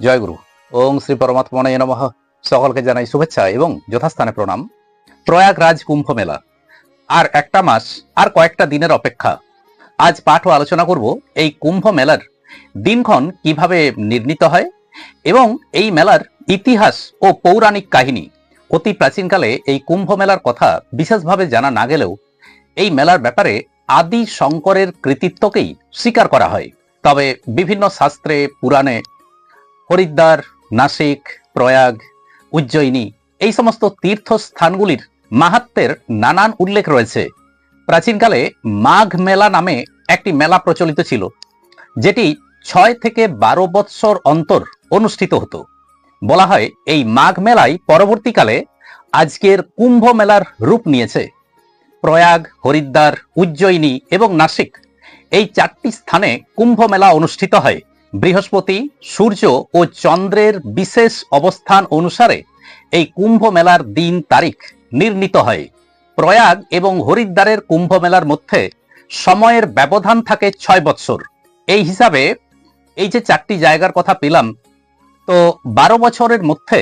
জয়গুরু ওং শ্রী পরমাত্মনে নমঃ। সকলকে জানাই শুভেচ্ছা এবং যথাস্থানে প্রণাম। প্রয়াগরাজ কুম্ভ মেলা। আর একটা মাস, আর কয়েকটা দিনের অপেক্ষা। আজ পাঠ ও আলোচনা করব এই কুম্ভ মেলার দিনক্ষণ কীভাবে নির্ণীত হয় এবং এই মেলার ইতিহাস ও পৌরাণিক কাহিনী। অতি প্রাচীনকালে এই কুম্ভ মেলার কথা বিশেষভাবে জানা না গেলেও এই মেলার ব্যাপারে আদি শঙ্করের কৃতিত্বকেই স্বীকার করা হয়। তবে বিভিন্ন শাস্ত্রে, পুরাণে হরিদ্বার, নাসিক, প্রয়াগ, উজ্জয়িনী এই সমস্ত তীর্থস্থানগুলির মাহাত্মের নানান উল্লেখ রয়েছে। প্রাচীনকালে মাঘ মেলা নামে একটি মেলা প্রচলিত ছিল, যেটি ছয় থেকে বারো বৎসর অন্তর অনুষ্ঠিত হতো। বলা হয় এই মাঘ মেলাই পরবর্তীকালে আজকের কুম্ভ মেলার রূপ নিয়েছে। প্রয়াগ, হরিদ্বার, উজ্জয়িনী এবং নাসিক এই চারটি স্থানে কুম্ভ মেলা অনুষ্ঠিত হয়। বৃহস্পতি, সূর্য ও চন্দ্রের বিশেষ অবস্থান অনুসারে এই কুম্ভ মেলার দিন তারিখ নির্ণীত হয়। প্রয়াগ এবং হরিদ্বারের কুম্ভ মেলার মধ্যে সময়ের ব্যবধান থাকে ছয় বৎসর এই হিসাবে এই যে চারটি জায়গার কথা পেলাম, তো বারো বছরের মধ্যে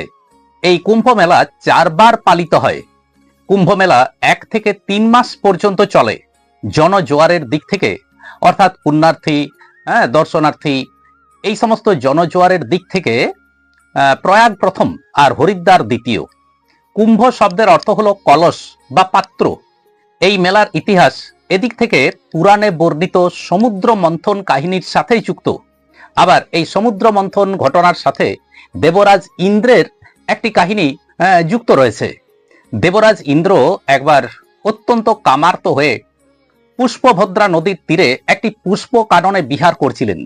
এই কুম্ভ মেলা চারবার পালিত হয়। কুম্ভ মেলা এক থেকে তিন মাস পর্যন্ত চলে। জনজোয়ারের দিক থেকে, অর্থাৎ পুণ্যার্থী হ্যাঁ দর্শনার্থী এই সমস্ত জনজোয়ারের দিক থেকে প্রয়াগ প্রথম আর হরিদ্বার দ্বিতীয়। কুম্ভ শব্দের অর্থ হলো কলস বা পাত্র। এই মেলার ইতিহাস এদিক থেকে পুরাণে বর্ণিত সমুদ্র মন্থন কাহিনীর সাথেই যুক্ত। আবার এই সমুদ্র মন্থন ঘটনার সাথে দেবরাজ ইন্দ্রের একটি কাহিনী যুক্ত রয়েছে। দেবরাজ ইন্দ্র একবার অত্যন্ত কামার্ত হয়ে পুষ্পভদ্রা নদীর তীরে একটি পুষ্প কাননে বিহার করছিলেন।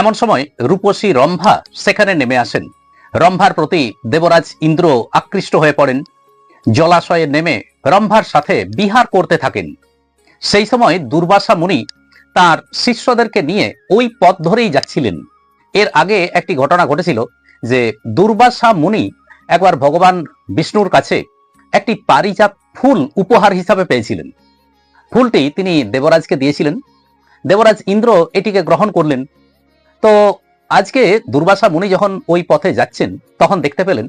এমন সময় রূপসী রম্ভা সেখানে নেমে আসেন। রম্ভার প্রতি দেবরাজ ইন্দ্র আকৃষ্ট হয়ে পড়েন। জলাশয়ে নেমে রম্ভার সাথে বিহার করতে থাকেন। সেই সময় দুর্বাসা মুনি তার শিষ্যদেরকে নিয়ে ওই পথ ধরেই যাচ্ছিলেন। এর আগে একটি ঘটনা ঘটেছিল যে দুর্বাসা মুনি একবার ভগবান বিষ্ণুর কাছে একটি পারিজাত ফুল উপহার হিসাবে পেয়েছিলেন। ফুলটি তিনি দেবরাজকে দিয়েছিলেন। দেবরাজ ইন্দ্র এটিকে গ্রহণ করলেন। তো আজকে দুর্বাসা মুনি যখন ওই পথে যাচ্ছেন, তখন দেখতে পেলেন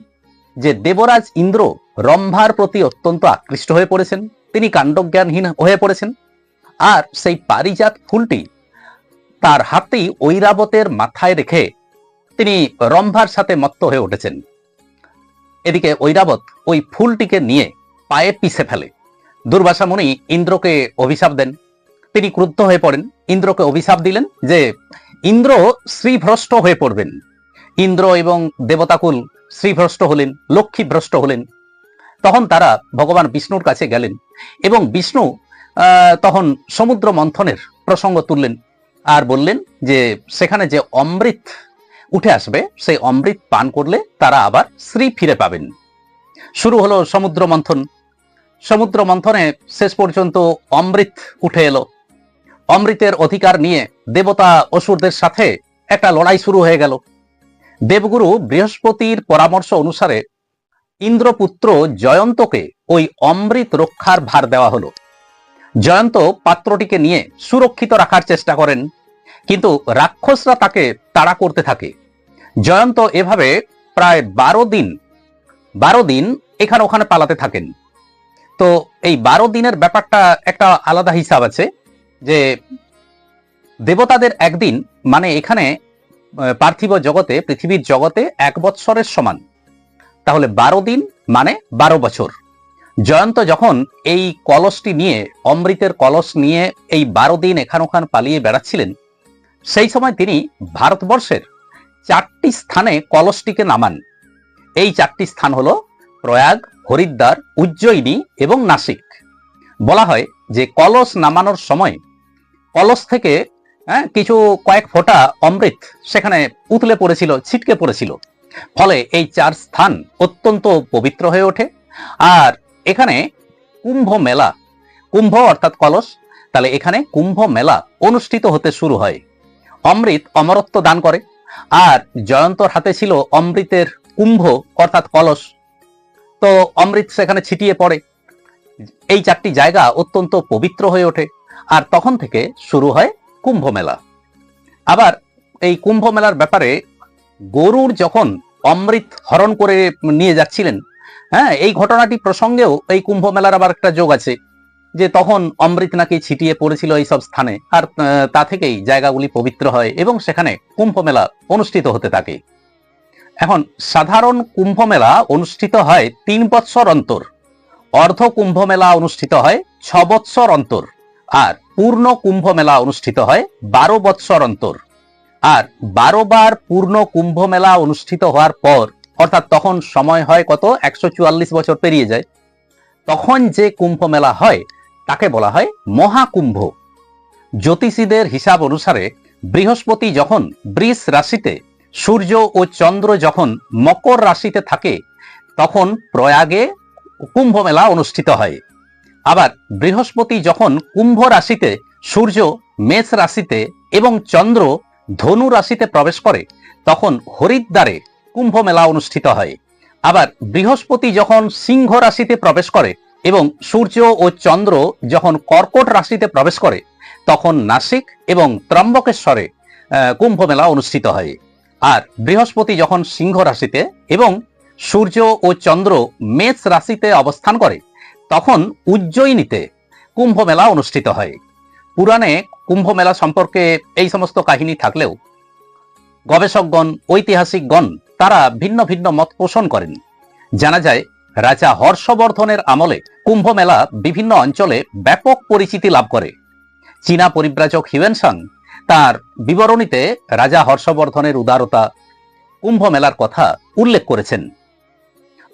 যে দেবরাজ ইন্দ্র রম্ভার প্রতি অত্যন্ত আকৃষ্ট হয়ে পড়েছেন। তিনি কাণ্ডজ্ঞানহীন হয়ে পড়েছেন। আর সেই পারিজাত ফুলটি তার হাতেই ঐরাবতের মাথায় রেখে তিনি রম্ভার সাথে মত্ত হয়ে উঠেছেন। এদিকে ঐরাবত ওই ফুলটিকে নিয়ে পায়ে পিছে ফেলে। দুর্বাসা মুনি ইন্দ্রকে অভিশাপ দেন। তিনি ক্রুদ্ধ হয়ে পড়েন। ইন্দ্রকে অভিশাপ দিলেন যে ইন্দ্র শ্রীভ্রষ্ট হয়ে পড়বেন। ইন্দ্র এবং দেবতাকুল শ্রীভ্রষ্ট হলেন, লক্ষ্মীভ্রষ্ট হলেন। তখন তারা ভগবান বিষ্ণুর কাছে গেলেন এবং বিষ্ণু তখন সমুদ্র মন্থনের প্রসঙ্গ তুললেন আর বললেন যে, সেখানে যে অমৃত উঠে আসবে, সেই অমৃত পান করলে তারা আবার শ্রী ফিরে পাবেন। শুরু হলো সমুদ্র মন্থন। সমুদ্র মন্থনে শেষ পর্যন্ত অমৃত উঠে এলো। অমৃতের অধিকার নিয়ে দেবতা অসুরদের সাথে একটা লড়াই শুরু হয়ে গেল। দেবগুরু বৃহস্পতির পরামর্শ অনুসারে ইন্দ্রপুত্র জয়ন্তকে ওই অমৃত রক্ষার ভার দেওয়া হলো। জয়ন্ত পাত্রটিকে নিয়ে সুরক্ষিত রাখার চেষ্টা করেন, কিন্তু রাক্ষসরা তাকে তাড়া করতে থাকে। জয়ন্ত এভাবে প্রায় বারো দিন বারো দিন এখানে ওখানে পালাতে থাকেন। তো এই বারো দিনের ব্যাপারটা একটা আলাদা হিসাব আছে। যে দেবতাদের একদিন মানে এখানে পার্থিব জগতে, পৃথিবীর জগতে এক বৎসরের সমান। তাহলে বারো দিন মানে বারো বছর। জয়ন্ত যখন এই কলসটি নিয়ে, অমৃতের কলস নিয়ে এই বারো দিন এখান ওখান পালিয়ে বেড়াচ্ছিলেন, সেই সময় তিনি ভারতবর্ষের চারটি স্থানে কলসটিকে নামান। এই চারটি স্থান হলো প্রয়াগ, হরিদ্বার, উজ্জয়িনী এবং নাসিক। বলা হয় যে কলস নামানোর সময় কলস থেকে হ্যাঁ, কিছু কয়েক ফোঁটা অমৃত সেখানে উতলে পড়েছিল ছিটকে পড়েছিল। ফলে এই চার স্থান অত্যন্ত পবিত্র হয়ে ওঠে। আর এখানে কুম্ভ মেলা কুম্ভ অর্থাৎ কলস তাহলে এখানে কুম্ভ মেলা অনুষ্ঠিত হতে শুরু হয়। অমৃত অমরত্ব দান করে। আর জয়ন্তর হাতে ছিল অমৃতের কুম্ভ অর্থাৎ কলস। তো অমৃত সেখানে ছিটিয়ে পড়ে। এই চারটি জায়গা অত্যন্ত পবিত্র হয়ে ওঠে আর তখন থেকে শুরু হয় কুম্ভ মেলা আবার এই কুম্ভ মেলার ব্যাপারে গরুর যখন অমৃত হরণ করে নিয়ে যাচ্ছিলেন হ্যাঁ এই ঘটনাটি প্রসঙ্গেও এই কুম্ভ মেলার আবার একটা যোগ আছে যে তখন অমৃত নাকি ছিটিয়ে পড়েছিল এই সব স্থানে আর তা থেকেই জায়গাগুলি পবিত্র হয় এবং সেখানে কুম্ভ মেলা অনুষ্ঠিত হতে থাকে। এখন সাধারণ কুম্ভ মেলা অনুষ্ঠিত হয় তিন বৎসর অন্তর। অর্ধ কুম্ভ মেলা অনুষ্ঠিত হয় ছ বৎসর অন্তর আর পূর্ণ কুম্ভ মেলা অনুষ্ঠিত হয় বারো বৎসর অন্তর। আর বারো বার পূর্ণ কুম্ভ মেলা অনুষ্ঠিত হওয়ার পর, অর্থাৎ তখন সময় হয় কত? একশো চুয়াল্লিশ বছর পেরিয়ে যায়। তখন যে কুম্ভ মেলা হয়, তাকে বলা হয় মহাকুম্ভ। জ্যোতিষীদের হিসাব অনুসারে বৃহস্পতি যখন বৃষ রাশিতে, সূর্য ও চন্দ্র যখন মকর রাশিতে থাকে, তখন প্রয়াগে কুম্ভ মেলা অনুষ্ঠিত হয়। আবার বৃহস্পতি যখন কুম্ভ রাশিতে সূর্য, মেষ রাশিতে এবং চন্দ্র ধনু রাশিতে প্রবেশ করে, তখন হরিদ্বারে কুম্ভ মেলা অনুষ্ঠিত হয়। আবার বৃহস্পতি যখন সিংহ রাশিতে প্রবেশ করে এবং সূর্য ও চন্দ্র যখন কর্কট রাশিতে প্রবেশ করে, তখন নাসিক এবং ত্রম্বকেশ্বরে কুম্ভ মেলা অনুষ্ঠিত হয়। আর বৃহস্পতি যখন সিংহ রাশিতে এবং সূর্য ও চন্দ্র মেষ রাশিতে অবস্থান করে, তখন উজ্জয়িনীতে কুম্ভ মেলা অনুষ্ঠিত হয়। পুরাণে কুম্ভ মেলা সম্পর্কে এই সমস্ত কাহিনী থাকলেও গবেষকগণ, ঐতিহাসিকগণ তারা ভিন্ন ভিন্ন মত পোষণ করেন। জানা যায়, রাজা হর্ষবর্ধনের আমলে কুম্ভ মেলা বিভিন্ন অঞ্চলে ব্যাপক পরিচিতি লাভ করে। চীনা পরিব্রাজক হিউয়েনসাং তার বিবরণীতে রাজা হর্ষবর্ধনের উদারতা কুম্ভ মেলার কথা উল্লেখ করেছেন।